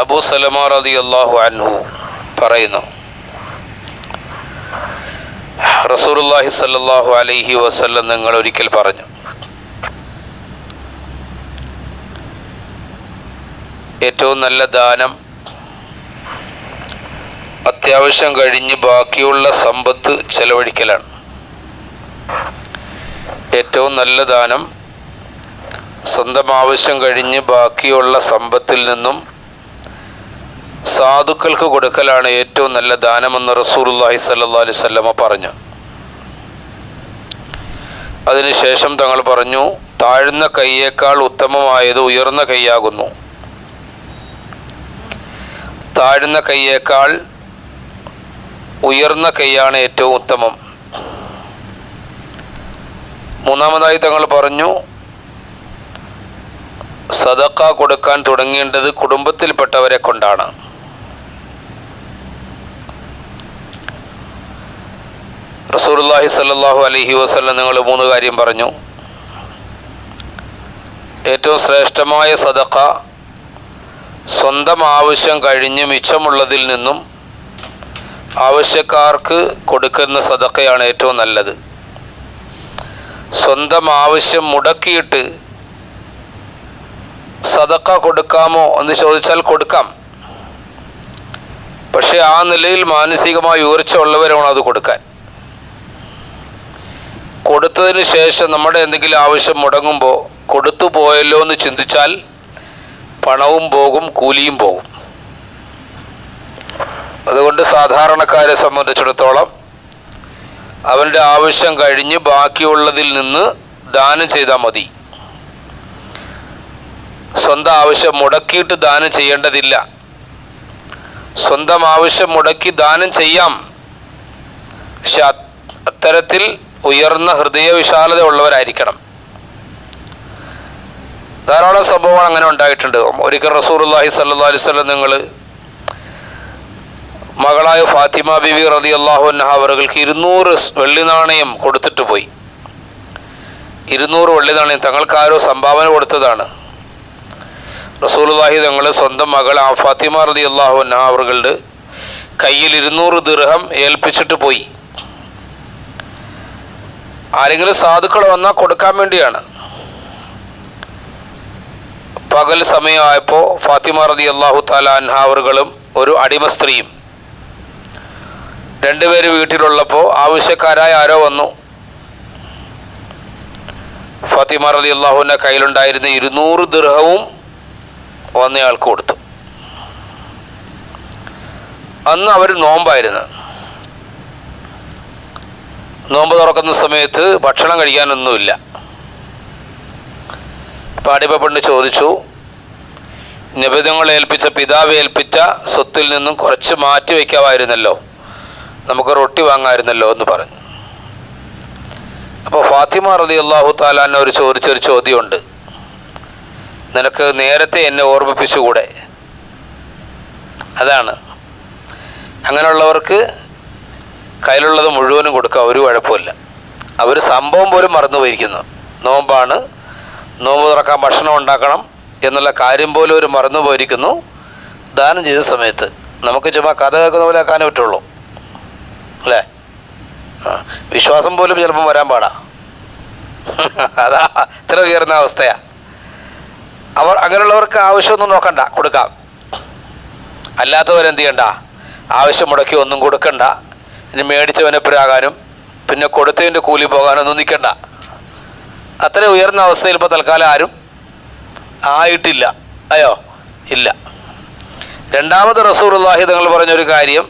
അബൂ സലമ റതി അള്ളാഹു അൻഹു പറയുന്നു. റസൂലുള്ളാഹി സല്ലാഹു അലൈഹി വസല്ലം നിങ്ങൾ ഒരിക്കൽ പറഞ്ഞു ഏറ്റവും നല്ല ദാനം അത്യാവശ്യം കഴിഞ്ഞ് ബാക്കിയുള്ള സമ്പത്ത് ചെലവഴിക്കലാണ്. ഏറ്റവും നല്ല ദാനം സ്വന്തം ആവശ്യം കഴിഞ്ഞ് ബാക്കിയുള്ള സമ്പത്തിൽ നിന്നും സാധുക്കൾക്ക് കൊടുക്കലാണ് ഏറ്റവും നല്ല ദാനമെന്ന് റസൂലുള്ളാഹി സല്ലല്ലാഹു അലൈഹി വസല്ലമ പറഞ്ഞു. അതിനുശേഷം തങ്ങൾ പറഞ്ഞു താഴ്ന്ന കൈയേക്കാൾ ഉത്തമമായത് ഉയർന്ന കൈയാകുന്നു. താഴ്ന്ന കൈയേക്കാൾ ഉയർന്ന കൈയാണ് ഏറ്റവും ഉത്തമം. മൂന്നാമതായി തങ്ങൾ പറഞ്ഞു സദക്ക കൊടുക്കാൻ തുടങ്ങേണ്ടത് കുടുംബത്തിൽപ്പെട്ടവരെ കൊണ്ടാണ്. റസൂലുള്ളാഹി സല്ലാഹു അലഹി വസ്ലം നിങ്ങൾ മൂന്ന് കാര്യം പറഞ്ഞു. ഏറ്റവും ശ്രേഷ്ഠമായ സദക്ക സ്വന്തം ആവശ്യം കഴിഞ്ഞ് മിച്ചമുള്ളതിൽ നിന്നും ആവശ്യക്കാർക്ക് കൊടുക്കുന്ന സദക്കയാണ് ഏറ്റവും നല്ലത്. സ്വന്തം ആവശ്യം മുടക്കിയിട്ട് സദക്ക കൊടുക്കാമോ എന്ന് ചോദിച്ചാൽ കൊടുക്കാം. പക്ഷേ ആ നിലയിൽ മാനസികമായി ഉയർച്ച ഉള്ളവരാണ് അത് കൊടുക്കാൻ. കൊടുത്തതിന് ശേഷം നമ്മുടെ എന്തെങ്കിലും ആവശ്യം മുടങ്ങുമ്പോൾ കൊടുത്തു പോയല്ലോ എന്ന് ചിന്തിച്ചാൽ പണവും പോകും കൂലിയും പോകും. അതുകൊണ്ട് സാധാരണക്കാരെ സംബന്ധിച്ചിടത്തോളം അവന്റെ ആവശ്യം കഴിഞ്ഞ് ബാക്കിയുള്ളതിൽ നിന്ന് ദാനം ചെയ്താൽ മതി. സ്വന്തം ആവശ്യം മുടക്കിയിട്ട് ദാനം ചെയ്യേണ്ടതില്ല. സ്വന്തം ആവശ്യം മുടക്കി ദാനം ചെയ്യാം. പക്ഷെ അത്തരത്തിൽ ഉയർന്ന ഹൃദയ വിശാലത ഉള്ളവരായിരിക്കണം ധാരാളം സംഭവങ്ങൾ അങ്ങനെ ഉണ്ടായിട്ടുണ്ട്. ഒരിക്കൽ റസൂർല്ലാഹി സല്ലാ അലിസ്വല്ലം നിങ്ങൾ മകളായ ഫാത്തിമ ബിബി റതി അള്ളാഹുന്ന അവർക്ക് ഇരുന്നൂറ് വെള്ളി നാണയം കൊടുത്തിട്ട് പോയി. ഇരുന്നൂറ് വെള്ളി നാണയം തങ്ങൾക്ക് ആരോ സംഭാവന കൊടുത്തതാണ്. റസൂലുള്ളാഹി തങ്ങൾ സ്വന്തം മകൾ ആ ഫാത്തിമ റതി അള്ളാഹുന്ന അവരുടെ കയ്യിൽ ഇരുന്നൂറ് ദിർഹം ഏൽപ്പിച്ചിട്ട് പോയി. ആരെങ്കിലും സാധുക്കൾ വന്നാൽ കൊടുക്കാൻ വേണ്ടിയാണ്. പകൽ സമയമായപ്പോൾ ഫാത്തിമ റതി അള്ളാഹു താല അൻഹാവറുകളും ഒരു അടിമ സ്ത്രീയും രണ്ടുപേര് വീട്ടിലുള്ളപ്പോൾ ആവശ്യക്കാരായ ആരോ വന്നു. ഫാത്തിമ റതി അള്ളാഹുവിന്റെ കയ്യിലുണ്ടായിരുന്ന ഇരുന്നൂറ് ദൃഹവും വന്നയാൾക്ക് കൊടുത്തു. അന്ന് അവർ നോമ്പായിരുന്നു. നോമ്പ് തുറക്കുന്ന സമയത്ത് ഭക്ഷണം കഴിക്കാനൊന്നുമില്ല. പാടിപ്പ പെണ്ണ് ചോദിച്ചു നിബിധങ്ങൾ ഏൽപ്പിച്ച പിതാവ് ഏൽപ്പിച്ച സ്വത്തിൽ നിന്നും കുറച്ച് മാറ്റി വയ്ക്കാമായിരുന്നല്ലോ. നമുക്ക് റൊട്ടി വാങ്ങാമായിരുന്നല്ലോ എന്ന് പറഞ്ഞു. അപ്പോൾ ഫാത്തിമ റലി അള്ളാഹു താലാൻ ഒരു ചോദിച്ചൊരു ചോദ്യമുണ്ട്. നിനക്ക് നേരത്തെ എന്നെ ഓർമ്മിപ്പിച്ചുകൂടെ? അതാണ്. അങ്ങനെയുള്ളവർക്ക് കയ്യിലുള്ളത് മുഴുവനും കൊടുക്കുക ഒരു കുഴപ്പമില്ല. അവർ സംഭവം പോലും മറന്നു പോയിരിക്കുന്നു. നോമ്പാണ്. നോമ്പ് തുറക്കാൻ ഭക്ഷണം ഉണ്ടാക്കണം എന്നുള്ള കാര്യം പോലും ഒരു മറന്നു പോയിരിക്കുന്നു. ദാനം ചെയ്ത സമയത്ത്. നമുക്ക് ചുമ്മാ കഥ കേൾക്കുന്ന പോലെ ആക്കാനേ പറ്റുള്ളൂ. അല്ലേ? വിശ്വാസം പോലും ചിലപ്പം വരാൻ പാടാ. അതാ ഇത്ര ഉയർന്ന അവസ്ഥയാ. അവർ അങ്ങനെയുള്ളവർക്ക് ആവശ്യമൊന്നും നോക്കണ്ട കൊടുക്കാം. അല്ലാത്തവരെന്ത് ചെയ്യണ്ട? ആവശ്യം മുടക്കി ഒന്നും കൊടുക്കണ്ട. ഇനി മേടിച്ചവനെപ്പുരാകാനും പിന്നെ കൊടുത്തതിന്റെ കൂലി പോകാനൊന്നും നിൽക്കണ്ട അത്ര ഉയർന്ന അവസ്ഥയിൽ ഇപ്പോൾ തൽക്കാലം ആരും ആയിട്ടില്ല. അയ്യോ ഇല്ല. രണ്ടാമത് റസൂറുല്ലാഹി തങ്ങൾ പറഞ്ഞൊരു കാര്യം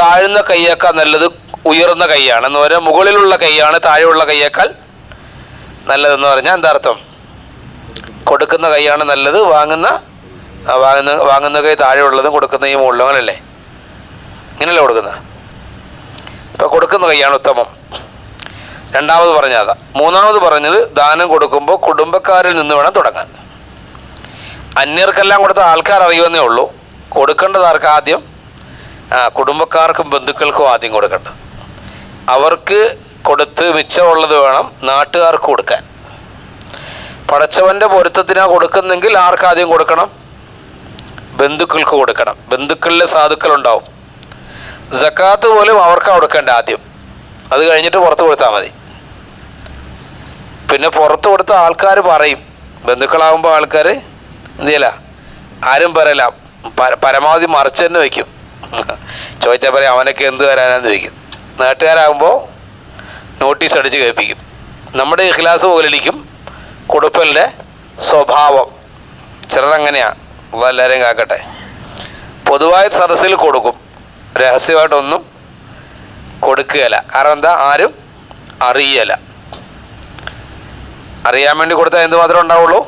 താഴ്ന്ന കൈയേക്കാൾ നല്ലത് ഉയർന്ന കൈയാണ്. എന്ന് പറഞ്ഞാൽ മുകളിലുള്ള കൈയാണ് താഴെയുള്ള കൈയേക്കാൾ നല്ലതെന്ന് പറഞ്ഞാൽ എന്താ അർത്ഥം? കൊടുക്കുന്ന കൈയാണ് നല്ലത് വാങ്ങുന്ന വാങ്ങുന്ന വാങ്ങുന്ന കൈ താഴെയുള്ളതും കൊടുക്കുന്ന ഈ മുകളിലും അങ്ങനല്ലേ? ഇങ്ങനെയല്ലേ കൊടുക്കുന്നത്? ഇപ്പോൾ കൊടുക്കുന്ന കൈയാണ് ഉത്തമം. രണ്ടാമത് പറഞ്ഞത്. മൂന്നാമത് പറഞ്ഞത് ദാനം കൊടുക്കുമ്പോൾ കുടുംബക്കാരിൽ നിന്ന് വേണം തുടങ്ങാൻ. അന്യർക്കെല്ലാം കൊടുത്ത ആൾക്കാർ അറിയുമെന്നേ ഉള്ളൂ. കൊടുക്കേണ്ടത് ആർക്ക് ആദ്യം? കുടുംബക്കാർക്കും ബന്ധുക്കൾക്കും ആദ്യം കൊടുക്കേണ്ടത്. അവർക്ക് കൊടുത്ത് മിച്ചമുള്ളത് വേണം നാട്ടുകാർക്ക് കൊടുക്കാൻ. പടച്ചവന്റെ പൊരുത്തത്തിനാണ് കൊടുക്കുന്നെങ്കിൽ ആർക്കാദ്യം കൊടുക്കണം? ബന്ധുക്കൾക്ക് കൊടുക്കണം. ബന്ധുക്കളിലെ സാധുക്കളുണ്ടാവും. ജക്കാത്ത് പോലും അവർക്ക് കൊടുക്കേണ്ട ആദ്യം. അത് കഴിഞ്ഞിട്ട് പുറത്ത് കൊടുത്താൽ മതി. പിന്നെ പുറത്ത് കൊടുത്ത ആൾക്കാർ പറയും. ബന്ധുക്കളാകുമ്പോൾ ആൾക്കാർ എന്ത് ചെയ്യല? ആരും പറയല. പരമാവധി മറിച്ച് തന്നെ വയ്ക്കും. ചോദിച്ചാൽ പറയും അവനൊക്കെ എന്ത് വരാനാന്ന് ചോദിക്കും. നാട്ടുകാരാകുമ്പോൾ നോട്ടീസ് അടിച്ച് കേൾപ്പിക്കും. നമ്മുടെ ഇഖ്ലാസ് പോലിരിക്കും കൊടുപ്പലിന്റെ സ്വഭാവം ചിലരങ്ങനെയാണ് അതെല്ലാവരെയും കാക്കട്ടെ. പൊതുവായ സദസ്സിൽ കൊടുക്കും. രഹസ്യമായിട്ടൊന്നും കൊടുക്കുകയില്ല. കാരണം എന്താ? ആരും അറിയല അറിയാൻ വേണ്ടി കൊടുത്താൽ എന്ത് മാത്രമേ ഉണ്ടാവുള്ളൂ?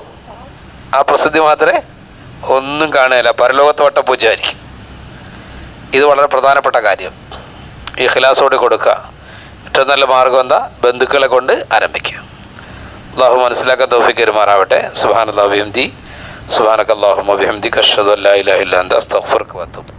ആ പ്രസിദ്ധി മാത്രമേ ഒന്നും കാണുകയില്ല. പരലോകത്ത് വട്ടപ്പൂജയായിരിക്കും ഇത് വളരെ പ്രധാനപ്പെട്ട കാര്യം. ഈ ഖിലാസോട് കൊടുക്കുക. ഏറ്റവും നല്ല മാർഗം എന്താ? ബന്ധുക്കളെ കൊണ്ട് ആരംഭിക്കുക. അള്ളാഹു മനസ്സിലാക്കാൻ തോഫിക്ക് പെരുമാറാവട്ടെ സുബാൻ അള്ളാഹു ബിഹംദി സുബാനക്ക് അള്ളാഹു ബിഹംദി കഷദ് അല്ലാ ഇല്ലാ അസ്തഗ്ഫിറുക വഅത്തുബ്